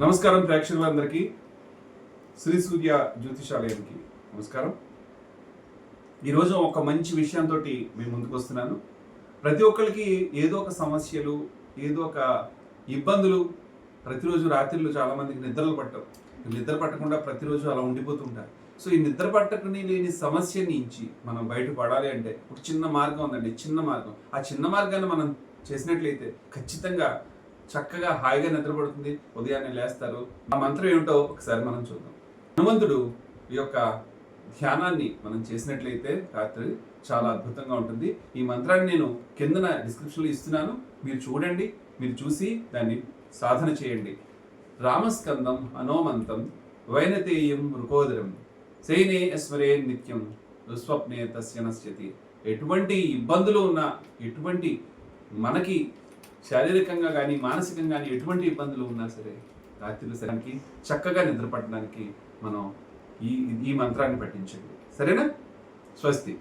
నమస్కారం ప్రేక్షకులందరికీ. శ్రీ సూర్య జ్యోతిషాలయానికి నమస్కారం. ఈరోజు ఒక మంచి విషయంతో మేము ముందుకు వస్తున్నాను. ప్రతి ఒక్కరికి ఏదో ఒక సమస్యలు ఏదో ఒక ఇబ్బందులు ప్రతిరోజు రాత్రిళ్ళు చాలామందికి నిద్రలు పట్టవు. నిద్ర పట్టకుండా ప్రతిరోజు అలా ఉండిపోతుంటారు సో ఈ నిద్ర పట్టకుని లేని సమస్య నుంచి మనం బయటపడాలి అంటే ఒక చిన్న మార్గం ఉందండి చిన్న మార్గం. ఆ చిన్న మార్గాన్ని మనం చేసినట్లయితే ఖచ్చితంగా చక్కగా హాయిగా నిద్రపడుతుంది. ఉదయాన్నే లేస్తారు. ఆ మంత్రం ఏమిటో ఒకసారి మనం చూద్దాం. హనుమంతుడు ఈ యొక్క ధ్యానాన్ని మనం చేసినట్లయితే రాత్రి చాలా అద్భుతంగా ఉంటుంది. ఈ మంత్రాన్ని నేను కిందన డిస్క్రిప్షన్లో ఇస్తున్నాను. మీరు చూడండి మీరు చూసి దాన్ని సాధన చేయండి. రామస్కందం హనోమంతం వైనతేయం మృకోదరం శైనే స్మరే నిత్యం దుస్వప్నే తస్య నశ్యతి. ఎటువంటి ఇబ్బందులు ఉన్నా ఎటువంటి మనకి శారీరకంగా కానీ మానసికంగా కానీ ఎటువంటి ఇబ్బందులు ఉన్నా సరే రాత్రి సరానికి చక్కగా నిద్రపట్టడానికి మనం ఈ ఈ మంత్రాన్ని పఠించండి. సరేనా? స్వస్తి.